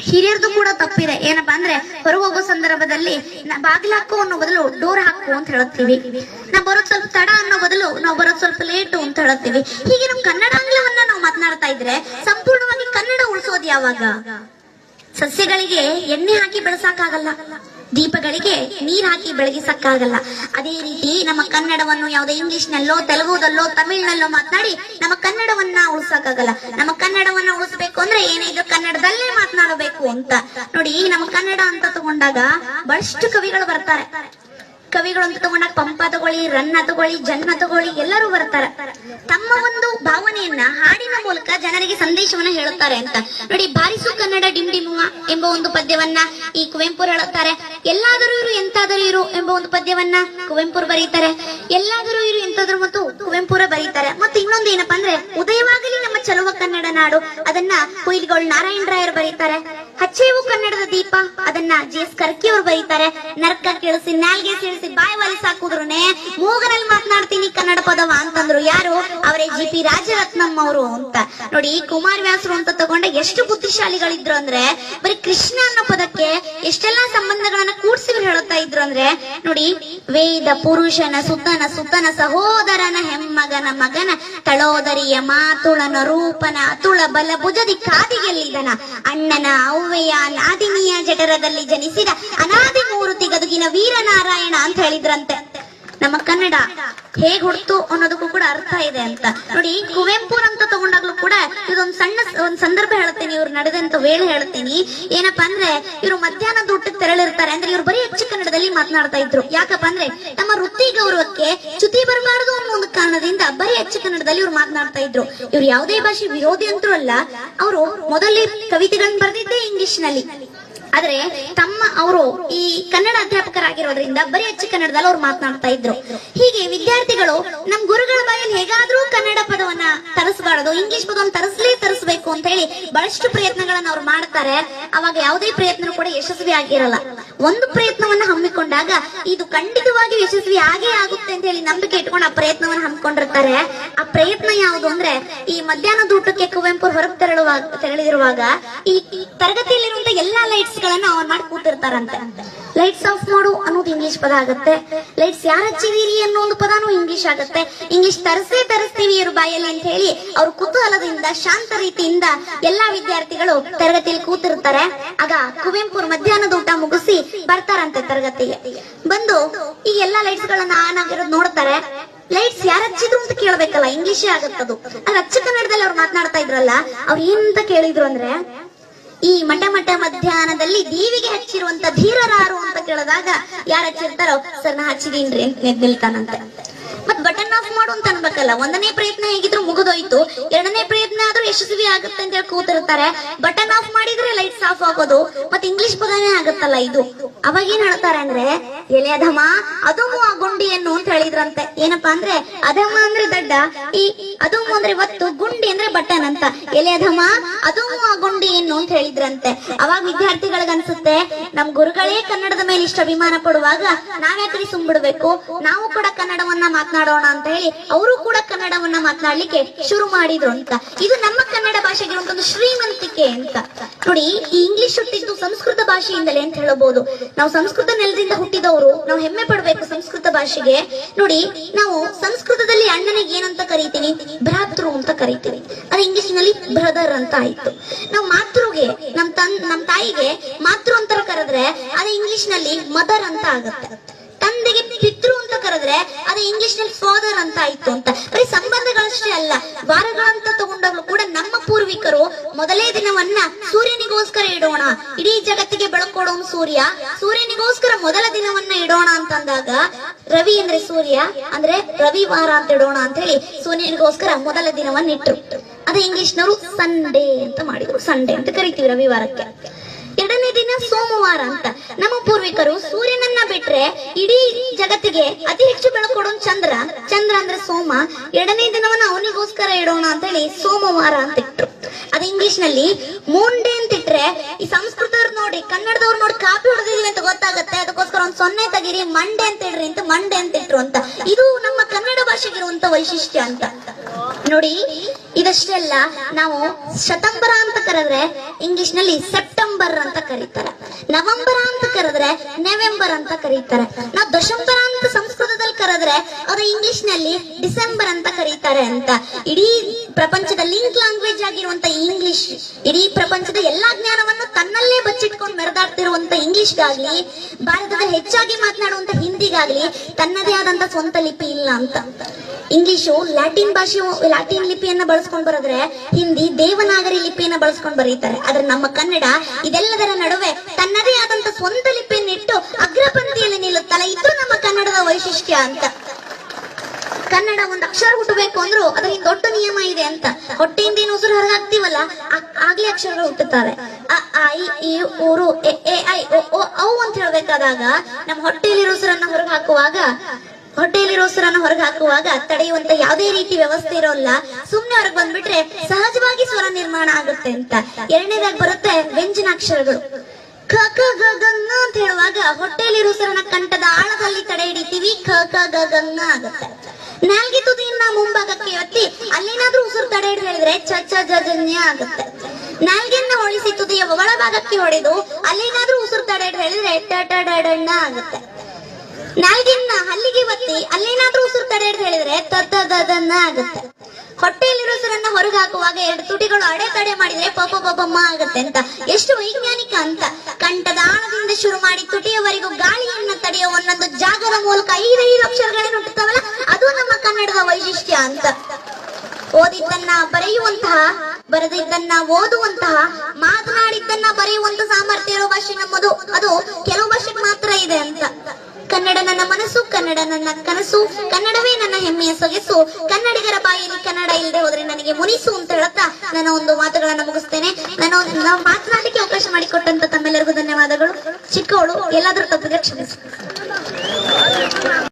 ಹಿರಿಯರ್ದು ಕೂಡ ತಪ್ಪಿದೆ. ಏನಪ್ಪಾ ಅಂದ್ರೆ ಹೋಗೋ ಸಂದರ್ಭದಲ್ಲಿ ನ- ಬಾಗಿಲು ಹಾಕು ಅನ್ನೋ ಬದಲು ಡೋರ್ ಹಾಕು ಅಂತ ಹೇಳುತ್ತೀವಿ. ನಾ ಬರೋದ್ ಸ್ವಲ್ಪ ತಡ ಅನ್ನೋ ಬದಲು ನಾವು ಬರೋದ್ ಸ್ವಲ್ಪ ಲೇಟು ಅಂತ ಹೇಳುತ್ತೀವಿ. ಹೀಗೆ ನಮ್ ಕನ್ನಡಾಂಗ್ಲವನ್ನ ನಾವು ಮಾತನಾಡ್ತಾ ಇದ್ರೆ ಸಂಪೂರ್ಣವಾಗಿ ಕನ್ನಡ ಉಳಿಸೋದು ಯಾವಾಗ? ಸಸ್ಯಗಳಿಗೆ ಎಣ್ಣೆ ಹಾಕಿ ಬೆಳೆಸಕ್ಕಾಗಲ್ಲ ದೀಪಗಳಿಗೆ ನೀರ್ ಹಾಕಿ ಬೆಳಗಿಸಕ್ಕಾಗಲ್ಲ. ಅದೇ ರೀತಿ ನಮ್ಮ ಕನ್ನಡವನ್ನು ಯಾವುದೇ ಇಂಗ್ಲಿಷ್ ನಲ್ಲೋ ತೆಲುಗುದಲ್ಲೋ ತಮಿಳ್ನಲ್ಲೋ ಮಾತನಾಡಿ ನಮ್ಮ ಕನ್ನಡವನ್ನ ಉಳಿಸಕ್ಕಾಗಲ್ಲ. ನಮ್ಮ ಕನ್ನಡವನ್ನ ಉಳಿಸ್ಬೇಕು ಅಂದ್ರೆ ಏನಿದ್ರು ಕನ್ನಡದಲ್ಲೇ ಅಂತ. ನೋಡಿ, ನಮ್ಮ ಕನ್ನಡ ಅಂತ ತಗೊಂಡಾಗ ಬಹಳಷ್ಟು ಕವಿಗಳು ಬರ್ತಾರೆ. ಕವಿಗಳು ಅಂತ ತಗೊಂಡಾಗ ಪಂಪ ತಗೊಳ್ಳಿ, ರನ್ನ ತಗೊಳ್ಳಿ, ಜನ್ಮ ತಗೊಳ್ಳಿ, ಎಲ್ಲರೂ ಬರ್ತಾರೆ. ತಮ್ಮ ಒಂದು ಭಾವನೆಯನ್ನ ಹಾಡಿನ ಮೂಲಕ ಜನರಿಗೆ ಸಂದೇಶವನ್ನ ಹೇಳುತ್ತಾರೆ ಅಂತ. ನೋಡಿ, ಬಾರಿಸು ಕನ್ನಡ ಡಿಮ್ ಎಂಬ ಒಂದು ಪದ್ಯವನ್ನ ಈ ಕುವೆಂಪು ಹೇಳುತ್ತಾರೆ. ಎಲ್ಲಾದರೂ ಇರು, ಎಂತಾದರೂ ಇರು ಎಂಬ ಒಂದು ಪದ್ಯವನ್ನ ಕುವೆಂಪುರ್ ಬರೀತಾರೆ. ಎಲ್ಲಾದರೂ ಇರು, ಎಂತಾದರೂ ಮತ್ತು ಕುವೆಂಪುರ ಬರೀತಾರೆ. ಮತ್ತು ಇನ್ನೊಂದು ಏನಪ್ಪಾ ಅಂದ್ರೆ, ಉದಯವಾಗಲಿ ನಮ್ಮ ಚಲುವ ಕನ್ನಡ ನಾಡು. ಅದನ್ನ ಕುಯಿಲ್ಗೋಳ್ ನಾರಾಯಣ ರಾಯರು ಬರೀತಾರೆ. ಹಚ್ಚೇವು ಕನ್ನಡದ ದೀಪ. ಅದನ್ನ ಜಿ ಎಸ್ ಕರ್ಕಿ ಅವರು ಬರೀತಾರೆ. ನರ್ಕ ಕೇಳಿಸಿ ನಾಲ್ಗೆ ಸೇರಿಸಿ ಬಾಯಿ ವಾಲಿಸಿ ಹಾಕುದ್ರುನೆ ಮೂಗನಲ್ಲಿ ಮಾತನಾಡ್ತೀನಿ ಕನ್ನಡ ಪದವ ಯಾರು? ಅವರೇ ಜಿ ಪಿ ರಾಜರತ್ನಂ ಅವರು ಅಂತ. ನೋಡಿ ಕುಮಾರ್ ವ್ಯಾಸರು ಅಂತ ತಗೊಂಡ ಎಷ್ಟು ಬುದ್ಧಿಶಾಲಿಗಳಿದ್ರು ಅಂದ್ರೆ, ಬರೀ ಕೃಷ್ಣ ಅನ್ನೋ ಪದಕ್ಕೆ ಎಷ್ಟೆಲ್ಲಾ ಸಂಬಂಧಗಳನ್ನ ಕೂಡ್ಸಿ ಹೇಳುತ್ತಾ ಇದ್ರು ಅಂದ್ರೆ, ನೋಡಿ, ವೇದ ಪುರುಷನ ಸುತನ ಸುತನ ಸಹೋದರನ ಹೆಮ್ಮಗನ ಮಗನ ತಳೋದರಿಯ ಮಾತುಳನ ರೂಪನ ಅತುಳ ಬಲ ಭುಜದಿ ಕಾದಿಗೆಲ್ಲಿದನ? ಅಣ್ಣನ ಅವ್ವೆಯ ನಾದಿನಿಯ ಜಠರದಲ್ಲಿ ಜನಿಸಿದ ಅನಾದಿ ಮೂರುತಿ ಗದುಗಿನ ವೀರನಾರಾಯಣ ಅಂತ ಹೇಳಿದ್ರಂತೆ. ನಮ್ಮ ಕನ್ನಡ ಹೇಗ್ ಹುಡ್ತು ಅನ್ನೋದಕ್ಕೂ ಕೂಡ ಅರ್ಥ ಇದೆ ಅಂತ. ನೋಡಿ ಕುವೆಂಪು ಅಂತ ತಗೊಂಡಾಗ್ಲೂ ಕೂಡ ಇದೊಂದು ಸಣ್ಣ ಒಂದ್ ಸಂದರ್ಭ ಹೇಳ್ತೀನಿ, ಇವ್ರು ನಡೆದಂತ ವೇಳೆ ಹೇಳ್ತೀನಿ. ಏನಪ್ಪಾ ಅಂದ್ರೆ, ಇವ್ರು ಮಧ್ಯಾಹ್ನ ದುಡ್ಡು ತೆರಳಿರ್ತಾರೆ ಅಂದ್ರೆ ಇವ್ರು ಬರೀ ಹೆಚ್ಚು ಕನ್ನಡದಲ್ಲಿ ಮಾತನಾಡ್ತಾ ಇದ್ರು. ಯಾಕಪ್ಪ ಅಂದ್ರೆ ತಮ್ಮ ವೃತ್ತಿ ಗೌರವಕ್ಕೆ ಚ್ಯುತಿ ಬರಬಾರದು ಅನ್ನೋ ಒಂದು ಕಾರಣದಿಂದ ಬರೀ ಹೆಚ್ಚು ಕನ್ನಡದಲ್ಲಿ ಇವ್ರು ಮಾತನಾಡ್ತಾ ಇದ್ರು. ಇವ್ರು ಯಾವುದೇ ಭಾಷೆ ವಿರೋಧಿ ಅಂತೂ ಅಲ್ಲ, ಅವರು ಮೊದಲೇ ಕವಿತೆಗಳನ್ನ ಬರೆದಿದ್ದೇ ಇಂಗ್ಲಿಷ್ನಲ್ಲಿ. ಆದ್ರೆ ತಮ್ಮ ಅವರು ಈ ಕನ್ನಡ ಅಧ್ಯಾಪಕರಾಗಿರೋದ್ರಿಂದ ಬರೀ ಹೆಚ್ಚು ಕನ್ನಡದಲ್ಲಿ ಅವ್ರು ಮಾತನಾಡ್ತಾ ಇದ್ರು. ಹೀಗೆ ವಿದ್ಯಾರ್ಥಿಗಳು ನಮ್ ಗುರುಗಳ ಬಾಯಲ್ಲಿ ಹೇಗಾದ್ರೂ ಕನ್ನಡ ಪದವನ್ನ ತರಿಸಬಾರದು, ಇಂಗ್ಲಿಷ್ ಪದವನ್ನು ತರಿಸಲೇ ತರಿಸಬೇಕು ಅಂತ ಹೇಳಿ ಬಹಳಷ್ಟು ಪ್ರಯತ್ನಗಳನ್ನ ಅವ್ರು ಮಾಡ್ತಾರೆ. ಅವಾಗ ಯಾವುದೇ ಪ್ರಯತ್ನ ಕೂಡ ಯಶಸ್ವಿ ಆಗಿರಲ್ಲ. ಒಂದು ಪ್ರಯತ್ನವನ್ನ ಹಮ್ಮಿಕೊಂಡಾಗ ಇದು ಖಂಡಿತವಾಗಿ ಯಶಸ್ವಿ ಆಗೇ ಆಗುತ್ತೆ ಅಂತ ಹೇಳಿ ನಂಬಿಕೆ ಇಟ್ಕೊಂಡು ಆ ಪ್ರಯತ್ನವನ್ನ ಹಮ್ಮಿಕೊಂಡಿರ್ತಾರೆ. ಆ ಪ್ರಯತ್ನ ಯಾವುದು ಅಂದ್ರೆ ಈ ಮಧ್ಯಾಹ್ನದ ಊಟಕ್ಕೆ ಕುವೆಂಪು ಹೊರಗೆ ತೆರಳುವಾಗ ತೆರಳಿರುವಾಗ ಈ ತರಗತಿಯಲ್ಲಿರುವಂತ ಎಲ್ಲಾ ಲೈಟ್ಸ್ ಗಳನ್ನ ಆನ್ ಮಾಡಿ ಕೂತಿರ್ತಾರಂತೆ. ಲೈಟ್ಸ್ ಆಫ್ ಮಾಡು ಅನ್ನೋದು ಇಂಗ್ಲಿಷ್ ಪದ ಆಗುತ್ತೆ. ಲೈಟ್ಸ್ ಯಾರು ಹಚ್ಚಿದೀರಿ ಅನ್ನೋ ಒಂದು ಪದಾನು ಇಂಗ್ಲಿಷ್ ಆಗುತ್ತೆ. ಇಂಗ್ಲಿಷ್ ತರಿಸೇ ತರಿಸ್ತೀವಿ ಇವ್ರ ಬಾಯಲ್ಲಿ ಅಂತ ಹೇಳಿ ಅವ್ರ ಕುತೂಹಲದಿಂದ, ಶಾಂತ ರೀತಿಯಿಂದ ಎಲ್ಲಾ ವಿದ್ಯಾರ್ಥಿಗಳು ತರಗತಿಯಲ್ಲಿ ಕೂತಿರ್ತಾರೆ. ಆಗ ಕುವೆಂಪು ಅವ್ರು ಮಧ್ಯಾಹ್ನದ ಊಟ ಮುಗಿಸಿ ಬರ್ತಾರಂತೆ ತರಗತಿಗೆ. ಬಂದು ಈ ಎಲ್ಲಾ ಲೈಟ್ಸ್ ಗಳನ್ನ ಆನ್ ಆಗಿರೋದು ನೋಡ್ತಾರೆ. ಲೈಟ್ಸ್ ಯಾರು ಹಚ್ಚಿದ್ರು ಅಂತ ಕೇಳ್ಬೇಕಲ್ಲ ಇಂಗ್ಲಿಷೇ ಆಗತ್ತದು. ಅದು ಅಚ್ಚ ಕನ್ನಡದಲ್ಲಿ ಅವ್ರು ಮಾತನಾಡ್ತಾ ಇದ್ರಲ್ಲ, ಅವ್ರು ಏನಂತ ಕೇಳಿದ್ರು ಅಂದ್ರೆ ಈ ಮಠ ಮಠ ಮಧ್ಯಾಹ್ನದಲ್ಲಿ ದೇವಿಗೆ ಹಚ್ಚಿರುವಂತ ಧೀರರಾರು ಅಂತ ಕೇಳಿದಾಗ ಯಾರು ಹಚ್ಚಿರ್ತಾರೋ ಸರ್ ನಾ ಹಚ್ಚಿದೀನ್ರಿ ಅಂತ ನಿಲ್ತಾನಂತೆ ಅನ್ಬೇಕಲ್ಲ ಒಂದನೇ ಪ್ರಯತ್ನ ಹೇಗಿದ್ರು ಮುಗಿದೋಯ್ತು. ಎರಡನೇ ಪ್ರಯತ್ನ ಆದ್ರೂ ಯಶಸ್ವಿ ಆಗುತ್ತೆ ಅಂತ ಹೇಳಿ ಕೂತಿರ್ತಾರೆ. ಬಟನ್ ಆಫ್ ಮಾಡಿದ್ರೆ ಲೈಟ್ಸ್ ಆಫ್ ಆಗೋದು. ಮತ್ತೆ ಇಂಗ್ಲಿಷ್ ಪದನೇ ಆಗುತ್ತಲ್ಲ ಇದು. ಅವಾಗ ಏನ್ ಹೇಳ್ತಾರೆ ಅಂದ್ರೆ, ಎಲೆ ಅಧಮ ಅದುಮು ಆ ಗುಂಡಿಯನ್ನು ಅಂತ ಹೇಳಿದ್ರಂತೆ. ಏನಪ್ಪಾ ಅಂದ್ರೆ, ಅಧಮ ಅಂದ್ರೆ ದಡ್ಡ, ಈ ಅದುಮು ಅಂದ್ರೆ ಒತ್ತು, ಗುಂಡಿ ಅಂದ್ರೆ ಬಟನ್ ಅಂತ. ಎಲೆ ಅಧಮ ಅದುಮು ಆ ಗುಂಡಿಯನ್ನು ಅಂತ ಹೇಳಿದ್ರಂತೆ. ಅವಾಗ ವಿದ್ಯಾರ್ಥಿಗಳಿಗೆ ಅನ್ಸುತ್ತೆ, ನಮ್ ಗುರುಗಳೇ ಕನ್ನಡದ ಮೇಲೆ ಇಷ್ಟ ಅಭಿಮಾನ ಪಡುವಾಗ ನಾವ್ಯಾಕ್ರಿ ಸುಮ್ಬಿಡ್ಬೇಕು? ನಾವು ಕೂಡ ಕನ್ನಡವನ್ನ ಮಾತನಾಡೋಣ ಅಂತ ಹೇಳಿ, ಅವರು ಕನ್ನಡವನ್ನ ಮಾತನಾಡ್ಲಿಕ್ಕೆ ಶುರು ಮಾಡಿದ್ರು ಅಂತ. ಇದು ನಮ್ಮ ಕನ್ನಡ ಭಾಷೆಗೆ ಒಂದು ಶ್ರೀಮಂತಿಕೆ ಅಂತ. ನೋಡಿ, ಈ ಇಂಗ್ಲಿಷ್ ಹುಟ್ಟಿದ್ದು ಸಂಸ್ಕೃತ ಭಾಷೆಯಿಂದಲೇ ಅಂತ ಹೇಳಬಹುದು. ನಾವು ಸಂಸ್ಕೃತ ನೆಲದಿಂದ ಹುಟ್ಟಿದವರು, ನಾವು ಹೆಮ್ಮೆ ಪಡ್ಬೇಕು ಸಂಸ್ಕೃತ ಭಾಷೆಗೆ. ನೋಡಿ, ನಾವು ಸಂಸ್ಕೃತದಲ್ಲಿ ಅಣ್ಣನಿಗೆ ಏನಂತ ಕರಿತೀವಿ? ಭ್ರಾತೃ ಅಂತ ಕರಿತೀವಿ. ಅದು ಇಂಗ್ಲಿಷ್ನಲ್ಲಿ ಬ್ರದರ್ ಅಂತ ಆಯ್ತು. ನಾವು ಮಾತೃಗೆ ನಮ್ ತನ್ ನಮ್ ತಾಯಿಗೆ ಮಾತೃ ಅಂತ ಕರೆದ್ರೆ ಅದು ಇಂಗ್ಲಿಷ್ನಲ್ಲಿ ಮದರ್ ಅಂತ ಆಗುತ್ತೆ. ಕರೆದ್ರೆ ಅದು ಇಂಗ್ಲಿಷ್ನಲ್ಲಿ ಫಾದರ್ ಅಂತ ಆಯ್ತು ಅಂತ. ಬರೀ ಸಂಬಂಧಗಳಷ್ಟೇ ಅಲ್ಲ ವಾರಗಳಂತ ತಗೊಂಡಾಗ್ಲೂ ಕೂಡ ನಮ್ಮ ಪೂರ್ವಿಕರು ಮೊದಲೇ ದಿನವನ್ನ ಸೂರ್ಯನಿಗೋಸ್ಕರ ಇಡೋಣ. ಇಡೀ ಜಗತ್ತಿಗೆ ಬೆಳಕೊಡೋನು ಸೂರ್ಯ, ಸೂರ್ಯನಿಗೋಸ್ಕರ ಮೊದಲ ದಿನವನ್ನ ಇಡೋಣ ಅಂತಂದಾಗ ರವಿ ಅಂದ್ರೆ ಸೂರ್ಯ, ಅಂದ್ರೆ ರವಿವಾರ ಅಂತ ಇಡೋಣ ಅಂತ ಹೇಳಿ ಸೂರ್ಯನಿಗೋಸ್ಕರ ಮೊದಲ ದಿನವನ್ನ ಇಟ್ಟರು ಅದೇ ಇಂಗ್ಲಿಷ್ನವರು ಸಂಡೇ ಅಂತ ಮಾಡಿದ್ರು. ಸಂಡೇ ಅಂತ ಕರಿತೀವಿ ರವಿವಾರಕ್ಕೆ. ಸೋಮವಾರ ಅಂತ. ನಮ್ಮ ಪೂರ್ವಿಕರು ಸೂರ್ಯನನ್ನ ಬಿಟ್ರೆ ಇಡೀ ಜಗತ್ತಿಗೆ ಅತಿ ಹೆಚ್ಚು ಬೆಳಕು ಕೊಡೋನ್ ಚಂದ್ರ. ಚಂದ್ರ ಅಂದ್ರೆ ಸೋಮ. ಎರಡನೇ ದಿನವನ್ನ ಅವನಿಗೋಸ್ಕರ ಇಡೋಣ ಅಂತ ಹೇಳಿ ಸೋಮವಾರ ಅಂತ ಇಟ್ರು. ಅದು ಇಂಗ್ಲಿಷ್ನಲ್ಲಿ ಮೂನ್ ಅಂತ ಇಟ್ರೆ ಈ ಸಂಸ್ಕೃತವ್ರು ನೋಡಿ, ಕನ್ನಡದವ್ರು ನೋಡಿ ಕಾಪಿ ಹೊಡೆದಿದೀವಿ ಅಂತ ಗೊತ್ತಾಗತ್ತೆ. ಅದಕ್ಕೋಸ್ಕರ ಒಂದ್ ಸೊನ್ನೆ ತಗಿರಿ ಮಂಡೆ ಅಂತ ಹೇಳ್ರಿ ಅಂತ ಮಂಡೆ ಅಂತ ಇಟ್ರು ಅಂತ. ಇದು ನಮ್ಮ ಕನ್ನಡ ಭಾಷೆಗಿರುವಂತ ವೈಶಿಷ್ಟ್ಯ ಅಂತ. ನೋಡಿ, ಇದಷ್ಟೇ ಅಲ್ಲ, ನಾವು ಶತಂಬರ ಅಂತ ಕರೆದ್ರೆ ಇಂಗ್ಲಿಷ್ನಲ್ಲಿ ಸೆಪ್ಟೆಂಬರ್ ಅಂತ ಕರೀತಾರೆ. ನವೆಂಬರ ಅಂತ ಕರೆದ್ರೆ ನವೆಂಬರ್ ಅಂತ ಕರೀತಾರೆ. ನಾವು ದಶಂಬರ ಅಂತ ಸಂಸ್ಕೃತದಲ್ಲಿ ಕರೆದ್ರೆ ಅದು ಇಂಗ್ಲಿಷ್ನಲ್ಲಿ ಡಿಸೆಂಬರ್ ಅಂತ ಕರೀತಾರೆ ಅಂತ. ಇಡೀ ಪ್ರಪಂಚದ ಲಿಂಕ್ ಲ್ಯಾಂಗ್ವೇಜ್ ಆಗಿರುವಂತ ಇಂಗ್ಲಿಷ್, ಇಡೀ ಪ್ರಪಂಚದ ಎಲ್ಲಾ ಜ್ಞಾನವನ್ನು ತನ್ನಲ್ಲೇ ಬಚ್ಚಿಟ್ಕೊಂಡು ಮೆರೆದಾಡ್ತಿರುವಂತ ಇಂಗ್ಲಿಷ್ಗಾಗ್ಲಿ ಭಾರತದ ಹೆಚ್ಚಾಗಿ ಮಾತನಾಡುವಂತ ಹಿಂದಿಗಾಗ್ಲಿ ತನ್ನದೇ ಆದಂತ ಸ್ವಂತ ಲಿಪಿ ಇಲ್ಲ ಅಂತ. ಇಂಗ್ಲಿಷು ಲ್ಯಾಟಿನ್ ಭಾಷೆ, ಲ್ಯಾಟಿನ್ ಲಿಪಿಯನ್ನ ಬಳಸ್ಕೊಂಡು ಬರೆದ್ರೆ ಹಿಂದಿ ದೇವನಾಗರಿ ಲಿಪಿಯನ್ನ ಬಳಸ್ಕೊಂಡು ಬರೀತಾರೆ. ಆದ್ರೆ ನಮ್ಮ ಕನ್ನಡ ಇದೆಲ್ಲದರ ನಡುವೆ ತನ್ನದೇ ಆದಂತ ಸ್ವಂತ ಲಿಪಿಯನ್ನಿಟ್ಟು ಅಗ್ರಪಂಕ್ತಿಯಲ್ಲಿ ನಿಲ್ಲುತ್ತಲ್ಲ ಇದು ನಮ್ಮ ಕನ್ನಡದ ವೈಶಿಷ್ಟ್ಯ ಅಂತ. ಕನ್ನಡ ಒಂದು ಅಕ್ಷರ ಹುಟ್ಟಬೇಕು ಅಂದ್ರು ಅದರಿಂದ ದೊಡ್ಡ ನಿಯಮ ಇದೆ ಅಂತ. ಹೊಟ್ಟೆಯಿಂದ ಏನು ಉಸಿರು ಆ- ಆಗ್ಲೇ ಅಕ್ಷರಗಳು ಹುಟ್ಟುತ್ತವೆ. ಆ, ಇ ಊರು ಎ ಐ ಓ, ಔ ಅಂತ ಹೇಳ್ಬೇಕಾದಾಗ ನಮ್ಮ ಹೊಟ್ಟೆಯಲ್ಲಿರೋ ಉಸಿರನ್ನ ಹೊರಗೆ ಹಾಕುವಾಗ ಹೊಟ್ಟೆಯಲ್ಲಿರೋ ಉಸಿರನ್ನ ಹೊರಗೆ ಹಾಕುವಾಗ ತಡೆಯುವಂತ ಯಾವುದೇ ರೀತಿ ವ್ಯವಸ್ಥೆ ಇರೋಲ್ಲ. ಸುಮ್ನೆ ಹೊರಗೆ ಬಂದ್ಬಿಟ್ರೆ ಸಹಜವಾಗಿ ಸ್ವರ ನಿರ್ಮಾಣ ಆಗುತ್ತೆ ಅಂತ. ಎರಡನೇದಾಗಿ ಬರುತ್ತೆ ವ್ಯಂಜನಾಕ್ಷರಗಳು. ಖ ಕ ಗ ಗ ಂಗ ಅಂತ ಹೇಳುವಾಗ ಹೊಟ್ಟೆಯಲ್ಲಿರೋ ಉಸಿರನ್ನ ಕಂಠದ ಆಳದಲ್ಲಿ ತಡೆ ಹಿಡಿತೀವಿ. ಕ ಕ ಗ ಗ ಂಗ ಆಗುತ್ತೆ. ನಾಲ್ಗೆ ತುದಿಯನ್ನ ಮುಂಭಾಗಕ್ಕೆ ಎತ್ತಿ, ಅಲ್ಲೇನಾದ್ರೂ ಉಸಿರು ತಡೆ ಹಿಡಿದು ಹೇಳಿದ್ರೆ ಚ ಚ ಆಗುತ್ತೆ. ನಾಲ್ಗೆಯನ್ನ ಹೊಳಿಸಿ ತುದಿಯ ಒಳಭಾಗಕ್ಕೆ ಹೊಡೆದು, ಅಲ್ಲೇನಾದ್ರೂ ಉಸಿರು ತಡೆ ಹಿಡಿದು ಹೇಳಿದ್ರೆ ಟ ಆಗುತ್ತೆ. ನಾಲ್ಗೆನ್ನ ಹಲ್ಲಿಗೆ ಒತ್ತಿ ಅಲ್ಲೇನಾದ್ರೂ ಉಸಿರು ತಡೆ ಹಿಡಿದು ಹೇಳಿದ್ರೆ ತ ತ, ದ ದ ಆಗುತ್ತೆ. ಹೊಟ್ಟೆಯಲ್ಲಿರೋ ಉಸಿರನ್ನ ಹೊರಗೆ ಹಾಕುವಾಗ ಎರಡು ತುಟಿಗಳು ಅಡೆತಡೆ ಮಾಡಿದ್ರೆ ಪಪ ಪಪಮ್ಮ ಆಗುತ್ತೆ ಅಂತ. ಎಷ್ಟು ವೈಜ್ಞಾನಿಕ ಅಂತ. ಕಂಠದ ಆಳದಿಂದ ಶುರು ಮಾಡಿ ತುಟಿಯವರೆಗೂ ಗಾಳಿಯನ್ನ ತಡೆಯುವ ಒಂದೊಂದು ಜಾಗದ ಮೂಲಕ ಐದೈದು ಅಕ್ಷರಗಳೇನು ಹುಟ್ಟುತ್ತಾವಲ್ಲ ಅದು ನಮ್ಮ ಕನ್ನಡದ ವೈಶಿಷ್ಟ್ಯ ಅಂತ. ಓದಿದ್ದನ್ನ ಬರೆಯುವಂತಹ, ಬರೆದಿದ್ದನ್ನ ಓದುವಂತಹ, ಮಾತನಾಡಿದ್ದನ್ನ ಬರೆಯುವಂತ ಸಾಮರ್ಥ್ಯ ಇರೋ ಭಾಷೆ ನಮ್ಮದು. ಅದು ಕೆಲವು ಭಾಷೆಗೆ ಮಾತ್ರ ಇದೆ ಅಂತ. ಕನ್ನಡ ನನ್ನ ಮನಸ್ಸು, ಕನ್ನಡ ನನ್ನ ಕನಸು, ಕನ್ನಡವೇ ನನ್ನ ಹೆಮ್ಮೆಯ ಸೊಗೆಸು. ಕನ್ನಡಿಗರ ಬಾಯಿಯಲ್ಲಿ ಕನ್ನಡ ಇಲ್ಲದೆ ಹೋದ್ರೆ ನನಗೆ ಮುನಿಸು ಅಂತ ಹೇಳುತ್ತಾ ನನ್ನ ಒಂದು ಮಾತುಗಳನ್ನು ಮುಗಿಸ್ತೇನೆ. ನಾನು ನಾವು ಮಾತನಾಡಲಿಕ್ಕೆ ಅವಕಾಶ ಮಾಡಿಕೊಟ್ಟಂತ ತಮ್ಮೆಲ್ಲರಿಗೂ ಧನ್ಯವಾದಗಳು. ಚಿಕ್ಕವಳು, ಎಲ್ಲಾದರೂ ತಪ್ಪಿಗೆ ಕ್ಷಮಿಸಿ.